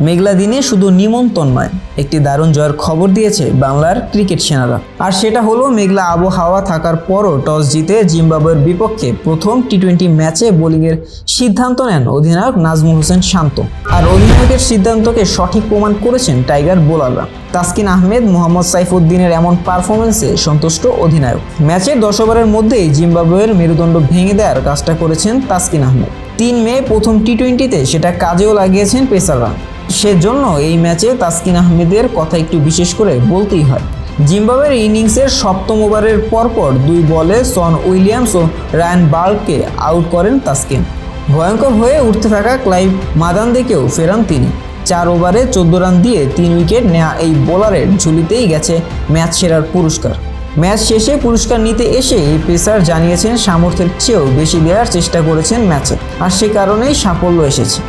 মেঘলা দিনে শুধু নিমন্ত্রণ নয়, একটি দারুণ জয়ের খবর দিয়েছে বাংলার ক্রিকেট সেনারা। আর সেটা হলো মেঘলা আবহাওয়া থাকার পরও টস জিতে জিম্বাবুয়ের বিপক্ষে প্রথম টি টোয়েন্টি ম্যাচে বোলিংয়ের সিদ্ধান্ত নেন অধিনায়ক নাজমুল হোসেন শান্ত। আর অধিনায়কের সিদ্ধান্তকে সঠিক প্রমাণ করেছেন টাইগার বোলাররা। তাসকিন আহমেদ, মোহাম্মদ সাইফুদ্দিনের এমন পারফরমেন্সে সন্তুষ্ট অধিনায়ক। ম্যাচের দশ ওভারের মধ্যেই জিম্বাবুয়ের মেরুদণ্ড ভেঙে দেওয়ার কাজটা করেছেন তাসকিন আহমেদ। তিন মে প্রথম টি টোয়েন্টিতে সেটা কাজেও লাগিয়েছেন পেসাররা। সেজন্য এই ম্যাচে তাসকিন আহমেদের কথা একটু বিশেষ করে বলতেই হয়। জিম্বাবুয়ের ইনিংসের সপ্তম ওভারের পরপর দুই বলে সন উইলিয়ামস ও রায়ান বার্গকে আউট করেন তাসকিন। ভয়ঙ্কর হয়ে উঠতে থাকা ক্লাইভ মাদান মাদানদেকেও ফেরান তিনি। চার ওভারে চোদ্দ রান দিয়ে তিন উইকেট নেওয়া এই বোলারের ঝুলিতেই গেছে ম্যাচ সেরার পুরস্কার। ম্যাচ শেষে পুরস্কার নিতে এসে এই পেসার জানিয়েছেন সামর্থ্যের চেয়েও বেশি দেওয়ার চেষ্টা করেছেন ম্যাচে। আর সে কারণেই সাফল্য এসেছে।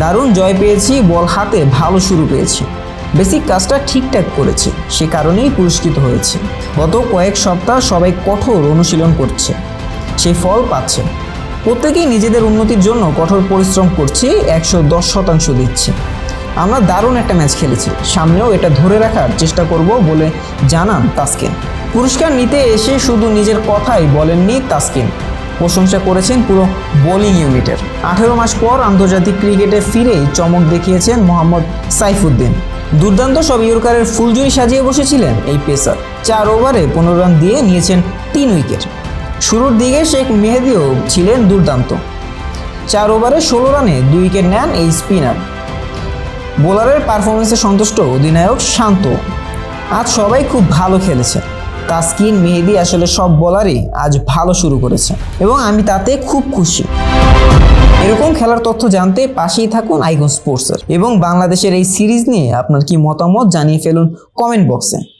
দারুণ জয় পেয়েছি, বল হাতে ভালো শুরু পেয়েছি। বেসিক কাজটা ঠিকঠাক করেছে, সে কারণেই পুরস্কৃত হয়েছে। গত কয়েক সপ্তাহ সবাই কঠোর অনুশীলন করছে সেই ফল পাচ্ছে। প্রত্যেকেই নিজেদের উন্নতির জন্য কঠোর পরিশ্রম করছে, একশো দশ শতাংশ দিচ্ছে। আমরা দারুণ একটা ম্যাচ খেলেছি, সামনেও এটা ধরে রাখার চেষ্টা করব বলে জানান তাসকিন। পুরস্কার নিতে এসে শুধু নিজের কথাই বলেননি তাসকিন। প্রশংসা করেছেন পুরো বোলিং ইউনিটের। আঠেরো মাস পর আন্তর্জাতিক ক্রিকেটে ফিরেই চমক দেখিয়েছেন মোহাম্মদ সাইফুদ্দিন। দুর্দান্ত সব ইয়র্কারের ফুলজুরি সাজিয়ে বসেছিলেন এই পেসার। চার ওভারে পনেরো রান দিয়ে নিয়েছেন তিন উইকেট। শুরুর দিকে শেখ মেহেদিও ছিলেন দুর্দান্ত। চার ওভারে ষোলো রানে দুই উইকেট নেন এই স্পিনার। বোলারের পারফরমেন্সে সন্তুষ্ট অধিনায়ক শান্ত। আজ সবাই খুব ভালো খেলেছে তাসকিন, মেহেদি আসলে সব বলারই আজ ভালো শুরু করেছে। এবং আমি তাতে খুব খুশি। এরকম খেলার তথ্য জানতে পাশেই থাকুন আইকন স্পোর্টসের। এবং বাংলাদেশের এই সিরিজ নিয়ে আপনার কি মতামত জানিয়ে ফেলুন কমেন্ট বক্সে।